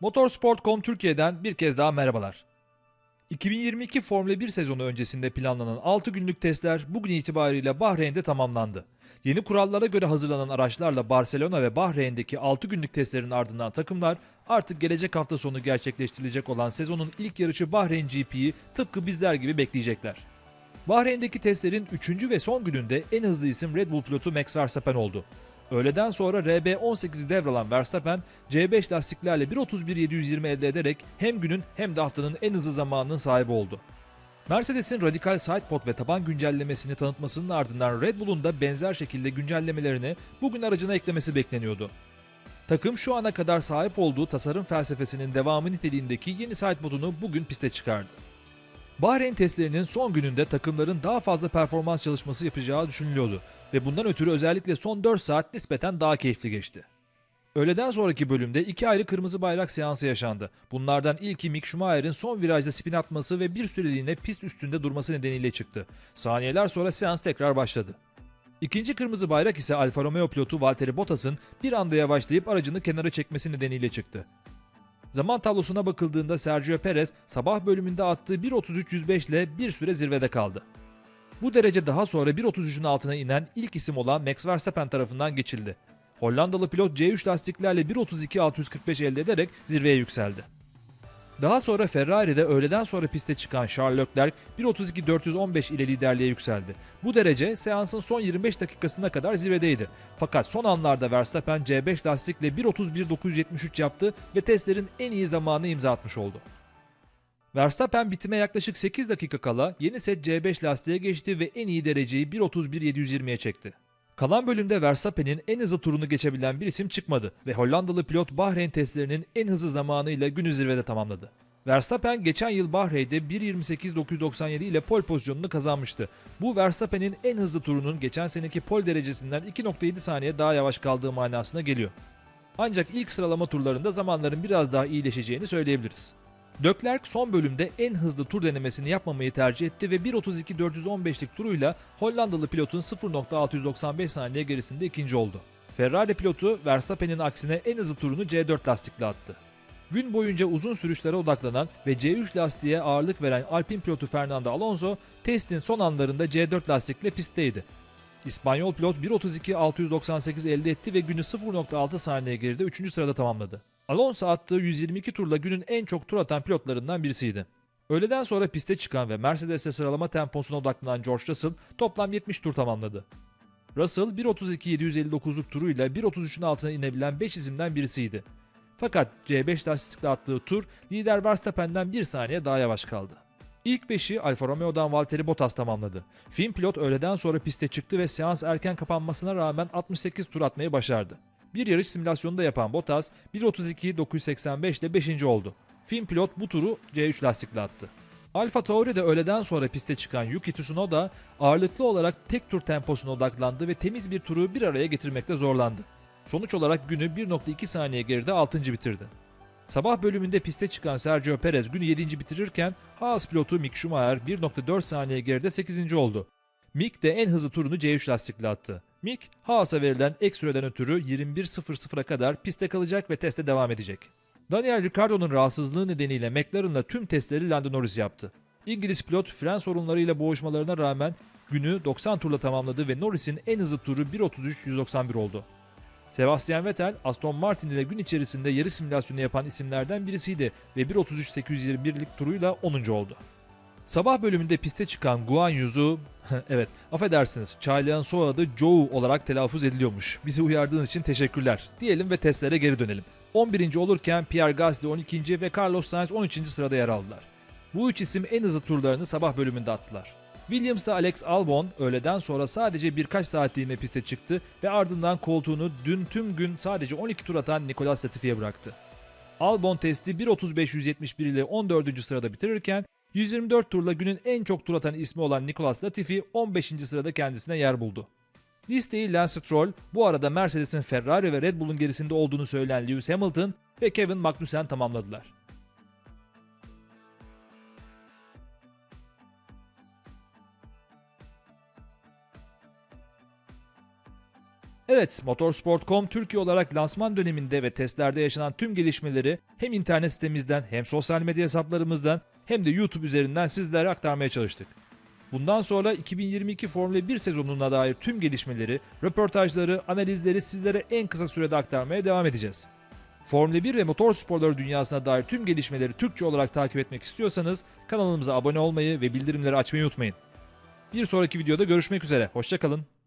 Motorsport.com Türkiye'den bir kez daha merhabalar. 2022 Formula 1 sezonu öncesinde planlanan 6 günlük testler bugün itibariyle Bahreyn'de tamamlandı. Yeni kurallara göre hazırlanan araçlarla Barcelona ve Bahreyn'deki 6 günlük testlerin ardından takımlar artık gelecek hafta sonu gerçekleştirilecek olan sezonun ilk yarışı Bahreyn GP'yi tıpkı bizler gibi bekleyecekler. Bahreyn'deki testlerin 3. ve son gününde en hızlı isim Red Bull pilotu Max Verstappen oldu. Öğleden sonra RB18'i devralan Verstappen, C5 lastiklerle 1.31.720 elde ederek hem günün hem de haftanın en hızlı zamanının sahibi oldu. Mercedes'in radikal sidepod ve taban güncellemesini tanıtmasının ardından Red Bull'un da benzer şekilde güncellemelerini bugün aracına eklemesi bekleniyordu. Takım şu ana kadar sahip olduğu tasarım felsefesinin devamı niteliğindeki yeni sidepodunu bugün piste çıkardı. Bahreyn testlerinin son gününde takımların daha fazla performans çalışması yapacağı düşünülüyordu ve bundan ötürü özellikle son 4 saat nispeten daha keyifli geçti. Öğleden sonraki bölümde iki ayrı kırmızı bayrak seansı yaşandı. Bunlardan ilki Mick Schumacher'in son virajda spin atması ve bir süreliğine pist üstünde durması nedeniyle çıktı. Saniyeler sonra seans tekrar başladı. İkinci kırmızı bayrak ise Alfa Romeo pilotu Valtteri Bottas'ın bir anda yavaşlayıp aracını kenara çekmesi nedeniyle çıktı. Zaman tablosuna bakıldığında Sergio Perez sabah bölümünde attığı 1.33.105 ile bir süre zirvede kaldı. Bu derece daha sonra 1.33'ün altına inen ilk isim olan Max Verstappen tarafından geçildi. Hollandalı pilot C3 lastiklerle 1.32.645 elde ederek zirveye yükseldi. Daha sonra Ferrari'de öğleden sonra piste çıkan Charles Leclerc 1.32.415 ile liderliğe yükseldi. Bu derece seansın son 25 dakikasına kadar zirvedeydi. Fakat son anlarda Verstappen C5 lastikle 1.31.973 yaptı ve testlerin en iyi zamanı imza atmış oldu. Verstappen bitime yaklaşık 8 dakika kala yeni set C5 lastiğe geçti ve en iyi dereceyi 1.31.720'ye çekti. Kalan bölümde Verstappen'in en hızlı turunu geçebilen bir isim çıkmadı ve Hollandalı pilot Bahreyn testlerinin en hızlı zamanıyla günü zirvede tamamladı. Verstappen geçen yıl Bahreyn'de 1.28.997 ile pole pozisyonunu kazanmıştı. Bu Verstappen'in en hızlı turunun geçen seneki pole derecesinden 2.7 saniye daha yavaş kaldığı manasına geliyor. Ancak ilk sıralama turlarında zamanların biraz daha iyileşeceğini söyleyebiliriz. Leclerc son bölümde en hızlı tur denemesini yapmamayı tercih etti ve 1.32.415'lik turuyla Hollandalı pilotun 0.695 saniye gerisinde ikinci oldu. Ferrari pilotu Verstappen'in aksine en hızlı turunu C4 lastikle attı. Gün boyunca uzun sürüşlere odaklanan ve C3 lastiğe ağırlık veren Alpine pilotu Fernando Alonso testin son anlarında C4 lastikle pistteydi. İspanyol pilot 1.32.698 elde etti ve günü 0.6 saniye geride 3. sırada tamamladı. Alonso attığı 122 turla günün en çok tur atan pilotlarından birisiydi. Öğleden sonra piste çıkan ve Mercedes'e sıralama temposuna odaklanan George Russell toplam 70 tur tamamladı. Russell 1.32.759'luk turuyla 1.33'ün altına inebilen 5 isimden birisiydi. Fakat C5 lastikle attığı tur lider Verstappen'den 1 saniye daha yavaş kaldı. İlk 5'i Alfa Romeo'dan Valtteri Bottas tamamladı. Fin pilot öğleden sonra piste çıktı ve seans erken kapanmasına rağmen 68 tur atmayı başardı. Bir yarış simülasyonunda yapan Bottas 1.32.985 ile 5. oldu. Fin pilot bu turu C3 lastikle attı. Alfa Tauri'de öğleden sonra piste çıkan Yuki Tsunoda ağırlıklı olarak tek tur temposuna odaklandı ve temiz bir turu bir araya getirmekte zorlandı. Sonuç olarak günü 1.2 saniye geride 6. bitirdi. Sabah bölümünde piste çıkan Sergio Perez günü 7. bitirirken Haas pilotu Mick Schumacher 1.4 saniye geride 8. oldu. Mick de en hızlı turunu C3 lastikle attı. Mick, Haas'a verilen ek süreden ötürü 21.00'a kadar pistte kalacak ve teste devam edecek. Daniel Ricciardo'nun rahatsızlığı nedeniyle McLaren'la tüm testleri Lando Norris yaptı. İngiliz pilot fren sorunlarıyla boğuşmalarına rağmen günü 90 turla tamamladı ve Norris'in en hızlı turu 1.33.191 oldu. Sebastian Vettel, Aston Martin ile gün içerisinde yarış simülasyonu yapan isimlerden birisiydi ve 1.33.821'lik turuyla 10. oldu. Sabah bölümünde piste çıkan Guan Yuzu, evet affedersiniz çaylağın soyadı Zhou olarak telaffuz ediliyormuş. Bizi uyardığınız için teşekkürler. Diyelim ve testlere geri dönelim. 11. olurken Pierre Gasly 12. ve Carlos Sainz 13. sırada yer aldılar. Bu üç isim en hızlı turlarını sabah bölümünde attılar. Williams'ta Alex Albon öğleden sonra sadece birkaç saatliğine piste çıktı ve ardından koltuğunu dün tüm gün sadece 12 tur atan Nicolas Latifi'ye bıraktı. Albon testi 1.35.171 ile 14. sırada bitirirken 124 turla günün en çok tur atan ismi olan Nicolas Latifi 15. sırada kendisine yer buldu. Listeyi Lance Stroll, bu arada Mercedes'in Ferrari ve Red Bull'un gerisinde olduğunu söyleyen Lewis Hamilton ve Kevin Magnussen tamamladılar. Evet, Motorsport.com Türkiye olarak lansman döneminde ve testlerde yaşanan tüm gelişmeleri hem internet sitemizden hem sosyal medya hesaplarımızdan hem de YouTube üzerinden sizlere aktarmaya çalıştık. Bundan sonra 2022 Formula 1 sezonuna dair tüm gelişmeleri, röportajları, analizleri sizlere en kısa sürede aktarmaya devam edeceğiz. Formula 1 ve motor sporları dünyasına dair tüm gelişmeleri Türkçe olarak takip etmek istiyorsanız kanalımıza abone olmayı ve bildirimleri açmayı unutmayın. Bir sonraki videoda görüşmek üzere, hoşçakalın.